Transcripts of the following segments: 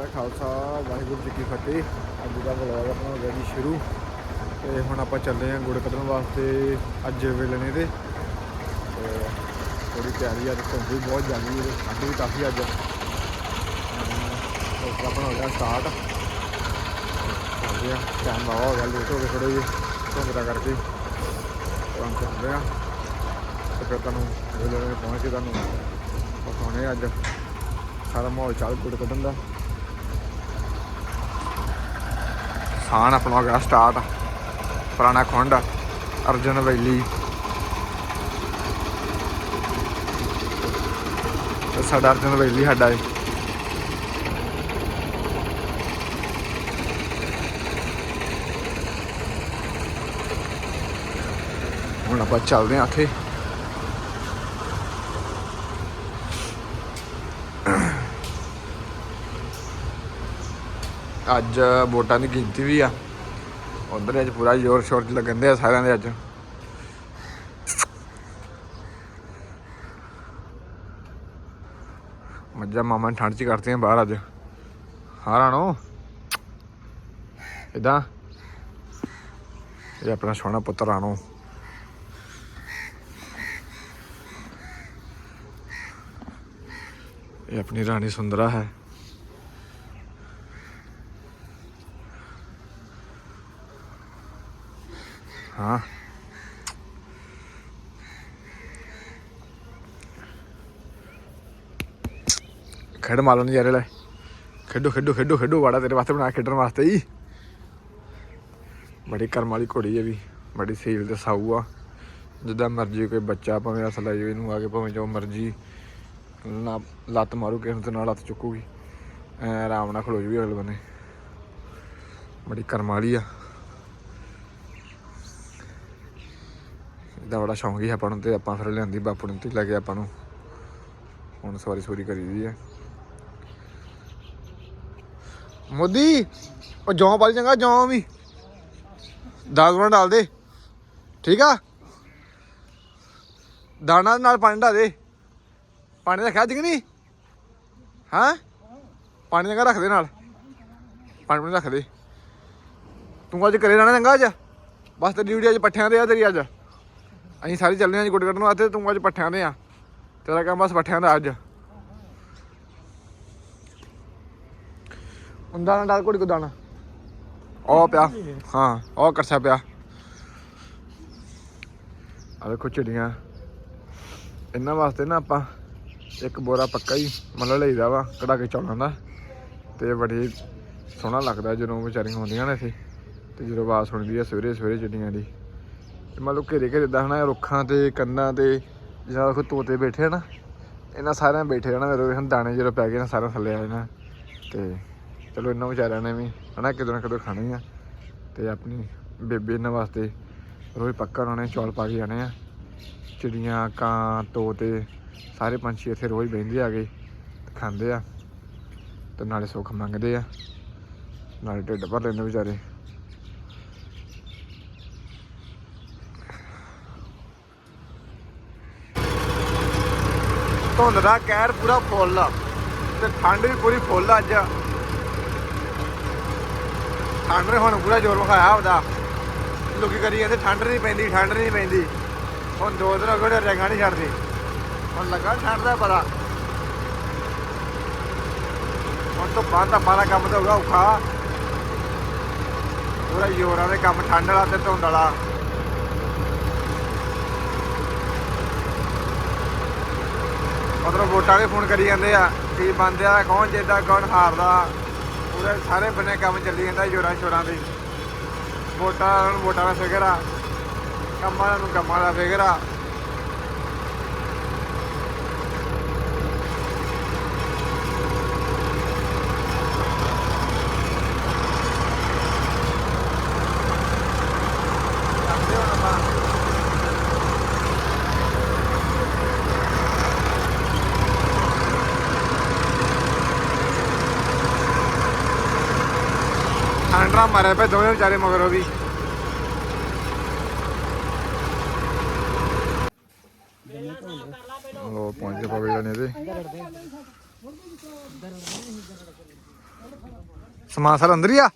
ਕਾ ਖਾਲਸਾ, ਵਾਹਿਗੁਰੂ ਜੀ ਕੀ ਫਤਿਹ। ਅੱਜ ਦਾ ਵਲੌਗ ਆਪਣਾ ਹੋ ਗਿਆ ਜੀ ਸ਼ੁਰੂ। ਤੇ ਹੁਣ ਆਪਾਂ ਚੱਲੇ ਆਂ ਗੁੜ ਕੱਢਣ ਵਾਸਤੇ ਅੱਜ ਵੇਲੇ ਦੇ। ਤੇ ਥੋੜੀ ਤਿਆਰੀ ਅੱਜ ਧੁੰਦ ਵੀ ਬਹੁਤ ਜ਼ਿਆਦੀ ਹੈ ਠੰਡ ਵੀ ਕਾਫੀ ਅੱਜ। ਉਹ ਆਪਣਾ ਹੋ ਗਿਆ ਸਟਾਰਟ ਚੱਲਦੇ ਆ ਟਾਈਮ ਬਾਵਾ ਹੋ ਗਿਆ ਲੇਟ ਹੋ ਗਏ ਥੋੜੇ ਜਿਹੇ ਧੁੰਦ ਦਾ ਕਰਕੇ। ਤੇ ਹੁਣ ਚੱਲਦੇ ਆ। ਤੇ ਫਿਰ ਤੁਹਾਨੂੰ ਵੇਲੇ ਪਹੁੰਚ ਕੇ ਤੁਹਾਨੂੰ ਦਿਖਾਉਣੇ ਅੱਜ। ਸਾਰਾ ਮਾਹੌਲ ਚੱਲ ਗੁੜ ਕੱਢਣ ਦਾ। ਸਾਨ ਆਪਣਾ ਹੋ ਗਿਆ ਸਟਾਰਟ, ਪੁਰਾਣਾ ਖੁੰਡ, ਅਰਜਨ ਵੈਲੀ। ਸਾਡਾ ਅਰਜਨ ਵੈਲੀ ਸਾਡਾ ਹੈ ਹੁਣ ਆਪਾਂ ਚੱਲਦੇ ਹਾਂ ਇੱਥੇ। ਅੱਜ ਵੋਟਾਂ ਦੀ ਗਿਣਤੀ ਵੀ ਆ। ਉਧਰ ਅੱਜ ਪੂਰਾ ਜ਼ੋਰ ਸ਼ੋਰ ਚ ਲੱਗਣ ਦੇ ਆ ਸਾਰਿਆਂ ਦੇ ਅੱਜ। ਮੱਝਾਂ ਮਾਮਾ ਨੇ ਠੰਡ ਚ ਕਰਤੀਆਂ ਬਾਹਰ ਅੱਜ। ਹਾਂ ਰਾਣੋ ਇਦਾਂ ਇਹ ਆਪਣਾ ਸੋਹਣਾ ਪੁੱਤਰ ਰਾਣੋ ਇਹ ਆਪਣੀ ਰਾਣੀ ਸੁੰਦਰਾ ਹੈ। ਹਾਂ। ਖੇਡ ਮਾਲੋ ਨਹੀਂ ਯਾਰ ਲੈ। ਖੇਡੋ ਖੇਡੋ ਖੇਡੋ ਖੇਡੋ, ਵਾੜਾ ਤੇਰੇ ਵਾਸਤੇ ਬਣਾ ਖੇਡਣ ਵਾਸਤੇ ਹੀ ਬੜੀ ਕਰਮ ਵਾਲੀ ਘੋੜੀ ਹੈ ਵੀ, ਬੜੀ ਸੀਲ ਤੇ ਸਾਊ ਆ। ਜਿੱਦਾਂ ਮਰਜ਼ੀ ਕੋਈ ਬੱਚਾ ਭਾਵੇਂ ਅਸਲ ਆਈ ਇਹਨੂੰ ਆ ਕੇ ਭਾਵੇਂ ਜੋ ਮਰਜ਼ੀ, ਨਾ ਲੱਤ ਮਾਰੂ ਕਿਸੇ ਤੇ ਨਾਲ ਲੱਤ ਚੁੱਕੂਗੀ। ਆਰਾਮ ਨਾਲ ਖਲੋ ਜੂਗੀ ਅਗਲੇ ਬੰਨੇ। ਬੜੀ ਕਰਮ ਵਾਲੀ ਆ। ਦਾ ਬੜਾ ਸ਼ੌਂਕ ਹੀ ਆਪਾਂ ਨੂੰ ਤੇ ਆਪਾਂ ਫਿਰ ਲਿਆਂਦੀ ਬਾਪੂ ਨੂੰ ਤੇ ਲੈ ਕੇ ਆਪਾਂ ਨੂੰ। ਹੁਣ ਸਵਾਰੀ ਸਵਾਰੀ ਕਰੀ ਦੀ ਹੈ ਮੋਦੀ, ਉਹ ਜੌਂ ਪਾਲੀ ਚੰਗਾ, ਜੌਂ ਵੀ। ਦਾਲ ਬਣਾ ਡਾਲ ਦੇ। ਠੀਕ ਆ? ਦਾਣਾ ਨਾਲ ਪਾਣੀ ਡਾ ਦੇ। ਪਾਣੀ ਰੱਖਿਆ ਅੱਜ ਕਿ ਨਹੀਂ? ਹਾਂ? ਪਾਣੀ ਚੰਗਾ ਰੱਖ ਦੇ ਨਾਲ। ਪਾਣੀ ਪਾਣੀ ਰੱਖ ਦੇ। ਤੂੰ ਅੱਜ ਕਰੇ ਰਹਿਣਾ ਚੰਗਾ ਅੱਜ? ਬਸ ਤੇਰੀ ਡਿਊਟੀ ਅੱਜ ਪੱਠਿਆਂ ਦੇ ਆ ਤੇਰੀ ਅੱਜ। ਅਸੀਂ ਸਾਰੇ ਚੱਲਦੇ ਹਾਂ ਜੀ ਗੁੱਡ ਕੱਢਣ ਵਾਸਤੇ ਤੂੰ ਅੱਜ ਪੱਠਿਆਂ ਦੇ ਆ। ਤੇਰਾ ਕੰਮ ਬਸ ਪੱਠਿਆਂ ਦਾ ਅੱਜ। ਹੁੰਦਾ ਨਾ ਡਾਲ ਕੋੜੀ ਕੋ ਦਾਣਾ। ਉਹ ਪਿਆ ਹਾਂ ਉਹ ਕਰਸਾ ਪਿਆ। ਆ ਵੇਖੋ ਚਿੜੀਆਂ। ਇਹਨਾਂ ਵਾਸਤੇ ਨਾ ਆਪਾਂ ਇੱਕ ਬੋਰਾ ਪੱਕਾ ਹੀ ਮੱਲ ਲਈਦਾ ਵਾ ਕਢਾ ਕੇ ਚੌਲਾਂ ਦਾ। ਤੇ ਬੜੀ ਸੋਹਣਾ ਲੱਗਦਾ ਜਦੋਂ ਵਿਚਾਰੀਆਂ ਹੁੰਦੀਆਂ ਨੇ ਇੱਥੇ ਤੇ ਜਦੋਂ ਆਵਾਜ਼ ਸੁਣਦੀ ਆ ਸਵੇਰੇ ਸਵੇਰੇ ਚਿੜੀਆਂ ਦੀ। ਤੇ ਮੰਨ ਲਓ ਘੇਰੇ ਘੇਰੇ ਦਾ ਹਨਾ, ਰੁੱਖਾਂ ਤੇ, ਕੰਨਾਂ ਤੇ ਜਿਹੜਾ ਕੋ ਤੋਤੇ ਬੈਠੇ ਆ ਨਾ ਇਹਨਾਂ ਸਾਰਿਆਂ ਬੈਠੇ ਰਹਿਣਾ ਮੇਰੇ ਹਨ ਦਾਣੇ ਜਦੋਂ ਪੈ ਗਏ ਨਾ ਸਾਰਿਆਂ ਥੱਲੇ ਆ ਜਾਣਾ। ਤੇ ਚਲੋ ਇਹਨਾਂ ਵਿਚਾਰਿਆਂ ਨੇ ਵੀ ਹਨਾ ਕਿਦੋਂ ਨਾ ਕਦੋਂ ਖਾਣੇ ਆ। ਤੇ ਆਪਣੀ ਬੇਬੇ ਇਹਨਾਂ ਵਾਸਤੇ ਰੋਜ਼ ਪੱਕਾ ਉਹਨਾਂ ਨੇ ਚੌਲ ਪਾ ਕੇ ਜਾਣੇ ਆ। ਚਿੜੀਆਂ, ਕਾਂ, ਤੋਤੇ, ਸਾਰੇ ਪੰਛੀ ਇੱਥੇ ਰੋਜ਼ ਬਹਿੰਦੇ ਆ ਗਏ ਤੇ ਖਾਂਦੇ ਆ। ਤੇ ਨਾਲੇ ਸੁੱਖ ਮੰਗਦੇ ਆ। ਨਾਲੇ ਢਿੱਡ ਭਰ ਲੈਂਦੇ ਵਿਚਾਰੇ। ਧੁੰਦ ਦਾ ਕਹਿਰ ਪੂਰਾ ਫੁੱਲ ਆ ਤੇ ਠੰਡ ਵੀ ਪੂਰੀ ਫੁੱਲ ਅੱਜ। ਠੰਡ ਨੇ ਹੁਣ ਪੂਰਾ ਜ਼ੋਰ ਵਿਖਾਇਆ ਉਹਦਾ ਲੋਕੀ ਕਰੀ ਜਾਂਦੇ, ਠੰਡ ਨਹੀਂ ਪੈਂਦੀ, ਠੰਡ ਨਹੀਂ ਪੈਂਦੀ। ਹੁਣ ਦੋ ਦਿਨ ਹੋ ਗਏ ਰੰਗਾਂ ਨਹੀਂ ਛੱਡਦੀ। ਹੁਣ ਲੱਗਾ ਠੰਡ ਦਾ ਪਤਾ ਹੁਣ ਤੋਂ ਬਾਅਦ ਦਾ ਬਾਲਾ ਕੰਮ ਤਾਂ ਹੋਗਾ ਔਖਾ। ਪੂਰਾ ਜ਼ੋਰਾਂ ਦੇ ਕੰਮ, ਠੰਡ ਵਾਲਾ ਤੇ ਧੁੰਦ ਵਾਲਾ। ਮਤਲਬ ਵੋਟਾਂ ਦੇ ਫੋਨ ਕਰੀ ਜਾਂਦੇ ਆ ਕੀ ਬੰਦੇ ਆ ਕੌਣ ਜਿੱਦਾਂ ਕੌਣ ਹਾਰਦਾ। ਪੂਰੇ ਸਾਰੇ ਬੰਨੇ ਕੰਮ ਚੱਲੀ ਜਾਂਦਾ ਜੋਰਾਂ ਸ਼ੋਰਾਂ ਦੇ। ਵੋਟਾਂ ਨੂੰ ਵੋਟਾਂ ਦਾ ਫਿਕਰ ਆ। ਕੰਮਾਂ ਨੂੰ ਕੰਮਾਂ ਦਾ ਫਿਕਰ ਆ ਜਾਂਦੇ ਹੁਣ ਆਪਾਂ ਠੰਡਰਾ ਮਾਰੇ ਪਏ ਦੋਵੇਂ ਵਿਚਾਰੇ ਮਗਰੋਂ ਵੀ। ਲੋ ਪਹੁੰਚ ਗਏ ਪਵੇ ਜਾਨੇ ਤੇ ਸਮਾਨ ਸਾਰਾ ਅੰਦਰ ਹੀ ਆ?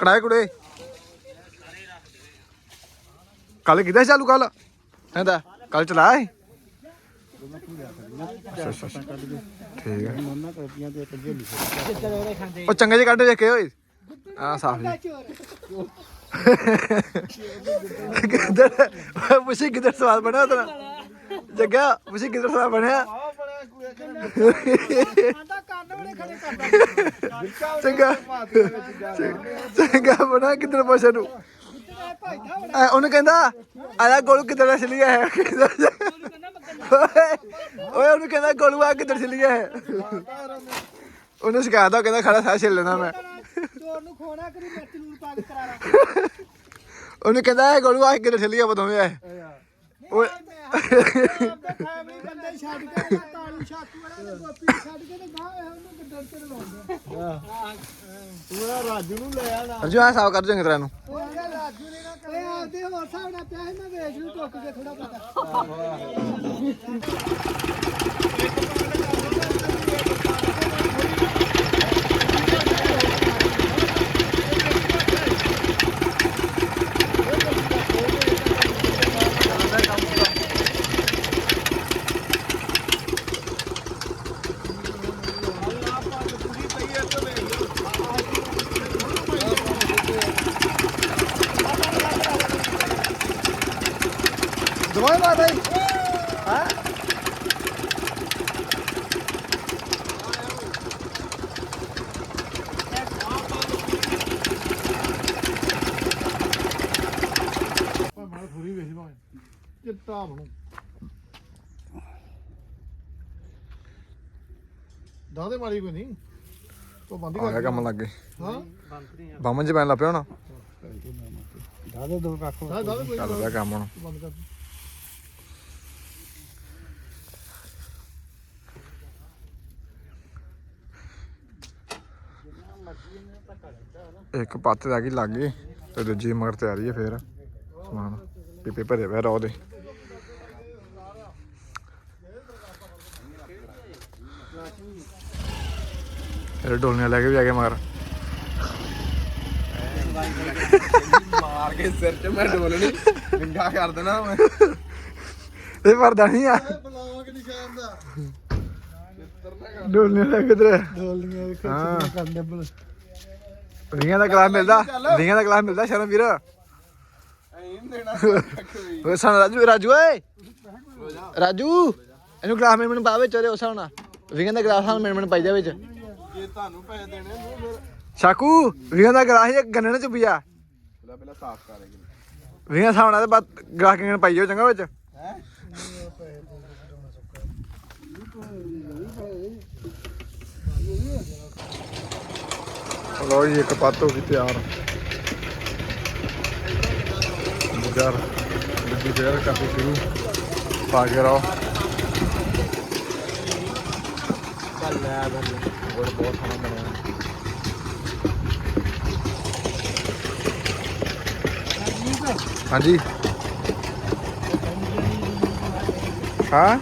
ਕੜਾਏ ਕੁੜੇ। ਕੱਲ ਕਿਦਾਂ ਚਾਲੂ ਕੱਲ ਕਹਿੰਦਾ ਕੱਲ ਚਲਾਇਆ ਠੀਕ ਹੈ ਉਹ ਚੰਗੇ ਜਿਹੇ ਕੱਢ ਦੇਖੇ ਓਏ ਆ ਸਾਫ਼ ਕਿੱਧਰ ਪੁੱਛੀ ਕਿੱਧਰ ਸਵਾਦ ਬਣਿਆ ਤੇਰਾ? ਜੱਗਾ ਪੁੱਛੀ ਕਿੱਧਰ ਸਵਾਦ ਬਣਿਆ? ਚੰਗਾ। ਚੰਗਾ ਬਣਾ ਕਿੱਧਰ ਪੁੱਛ ਨੂੰ ਐ, ਉਹਨੂੰ ਕਹਿੰਦਾ ਆਇਆ ਗੋਲੂ, ਕਿੱਧਰ ਚਲੀ ਗਿਆ ਹੈ? ਓਏ ਉਹਨੂੰ ਕਹਿੰਦਾ, ਗੋਲੂ, ਆ ਕਿੱਧਰ ਚਲੀ ਗਿਆ ਹੈ? ਉਹਨੂੰ ਸਿਖਾਦਾ ਕਹਿੰਦਾ ਖੜਾ ਸਾਹ ਛਿੱਲ ਮੈਂ। ਚੋਰ ਨੂੰ ਖੋਣਾ ਕਰੀ ਮਿਰਚ ਨੂਰ ਪਾ ਕੇ ਕਰਾਰਾ ਉਹਨੂੰ ਕਹਿੰਦਾ, ਇਹ ਗੋਲੂ ਆ ਕਿੱਧਰ ਚਲੀ ਗਿਆ ਬਦੋਵੇਂ ਐ ਓਏ ਫੈਮਿਲੀ ਬੰਦੇ ਛੱਡ ਕੇ ਤਾਲੂ ਛਾਤੂ ਵਾਲਾ ਤੇ ਗੋਪੀ ਛੱਡ ਕੇ ਤੇ ਗਾਂ ਉਹਨੂੰ ਗੱਡਰ ਤੇ ਲਾਉਂਦਾ ਤੂੰ ਰਾਜੂ ਨੂੰ ਲੈ ਆਣਾ ਅਰਜੂ ਆ ਸਾਫ਼ ਕਰ ਚੰਗੀ ਤਰ੍ਹਾਂ ਨੂੰ ਉਹ ਰਾਜੂ ਨੇ ਨਾ ਕਰੇ ਆਪਦੇ ਹੋਰ ਹਿਸਾਬ ਨਾਲ ਪਿਆ ਸੀ ਮੈਂ ਵੇਚ ਨੂੰ ਟੁੱਕ ਕੇ ਥੋੜਾ ਪਤਾ ਦਵਾਈ ਮਾਰ ਭਾਈ ਹਾਂ ਮਾਰ ਪੂਰੀ ਵੇਖ ਭਾਵੇਂ ਚਿੱਟਾ ਬਣੂ। ਦਾਦੇ ਮਾਰੀ ਕੋਈ ਨਹੀਂ। ਤੋ ਬੰਦ ਆ ਗਿਆ ਕੰਮ ਲੱਗ ਗਏ। ਹਾਂ? ਬਾਮਨ ਚ ਪੈਣ ਲੱਗ ਪਿਆ ਹੁਣ। ਦਾਦੇ ਦੋ ਕੱਖ ਦਾਦੇ ਕੋਈ ਚੱਲ ਪਿਆ ਕੰਮ ਹੁਣ। ਬੰਦ ਕਰ ਇੱਕ ਪੱਤ ਰਹਿ ਗਈ ਲੱਗ ਗਈ ਤੇ ਦੂਜੀ ਮਗਰ ਤਿਆਰੀ ਹੈ ਫੇਰ। ਸਮਾਨ ਪੀਪੇ ਭਰੇ ਪਏ ਰੋ ਦੇ। ਇਹ ਡੋਲਨੇ ਲੈ ਕੇ ਵੀ ਆ ਗਏ ਮਗਰ ਮਾਰ ਕੇ ਸਿਰ 'ਚ ਮੈਂ ਡੋਲਣੀ ਵਿੰਗਾ ਕਰ ਦੇਣਾ ਮੈਂ। ਇਹ ਭਰਦਾ ਨਹੀਂ ਆ। ਬਲਾਵਾ ਕਿ ਨਹੀਂ ਕਹਿੰਦਾ ਡੋਲਨੇ ਲੈ ਕੇ ਤੇ ਢੋਲੀਆਂ ਵੇਖ ਹਾਂ। ਕਰਦੇ ਬਲ ਰੀਆਂ ਦਾ ਗਲਾਸ ਮਿਲਦਾ ਰੀਆਂ ਦਾ ਗਲਾਸ ਮਿਲਦਾ ਸ਼ਰਮ ਵੀਰ। ਓਏ ਸਾਨੂੰ ਰਾਜੂ ਰਾਜੂ ਓਏ। ਰਾਜੂ ਇਹਨੂੰ ਗਲਾਸ ਮੈਨੂੰ ਮੈਨੂੰ ਪਾ ਵਿੱਚ ਉਹਦੇ ਉਸ ਹੋਣਾ ਰੀਆਂ ਦਾ ਗਲਾਸ ਸਾਨੂੰ ਮੈਨੂੰ ਮੈਨੂੰ ਪਾਈ ਜਾ ਵਿੱਚ। ਜੇ ਤੁਹਾਨੂੰ ਪੈਸੇ ਦੇਣੇ ਨੇ ਫਿਰ ਸ਼ਾਕੂ ਰੀਆਂ ਦਾ ਗਲਾਸ ਇਹ ਗੰਨੇ ਨਾਲ ਚੁੱਪਿਆ ਪਹਿਲਾਂ ਪਹਿਲਾਂ ਸਾਫ਼ ਕਰਾਂਗੇ ਰੀਆਂ ਸਾਹਮਣਾ ਤੇ ਬਾਅਦ ਗਲਾਸ ਕਿੰਨੇ ਪਾਈ ਜਾਓ ਚੰਗਾ ਵਿੱਚ। ਹੈ? ਲੋ ਜੀ ਇੱਕ ਪੱਤ ਹੋ ਗਈ ਤਿਆਰ। ਬੁਝਾਰ ਦੂਜੀ ਫੇਰ ਕਾਫੀ ਸ਼ੁਰੂ। ਪਾ ਕੇ ਰਹੋ ਚੱਲ ਲੈ ਗੁੜ ਬਹੁਤ ਸੋਹਣਾ ਬਣਿਆ ਹਾਂਜੀ। ਹਾਂ।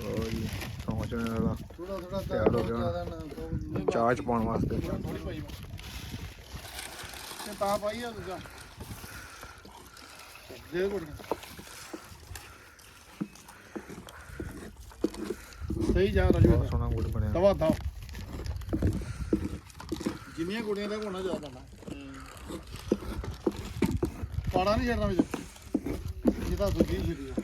ਲਓ ਜੀ ਪਹੁੰਚਣੇ ਵਾਲਾ ਥੋੜਾ ਥੋੜਾ ਤਿਆਰ ਹੋ ਗਿਆ ਜ਼ਿਆਦਾ ਨਾ ਪਾਓ। ਚਾਹ ਚ ਪਾਉਣ ਵਾਸਤੇ। ਥੋੜੀ ਪਾਈ ਤੇ ਤਾਂ ਪਾਈ ਆ ਦੂਜਾ। ਦੇ ਕੋੜੀਆਂ ਸਹੀ ਜਾ ਰਾਜੂ ਬਹੁਤ ਸੋਹਣਾ ਗੁੜ ਬਣਿਆ। ਦਵਾ ਦਾ ਜਿੰਨੀਆਂ ਕੁੜੀਆਂ ਦਾ ਹੋਣਾ ਜ਼ਿਆਦਾ ਨਾ। ਪਾੜਾ ਨਹੀਂ ਛੱਡਣਾ ਵਿੱਚ। ਜਿਹਦਾ ਛੱਡੀ ਆ।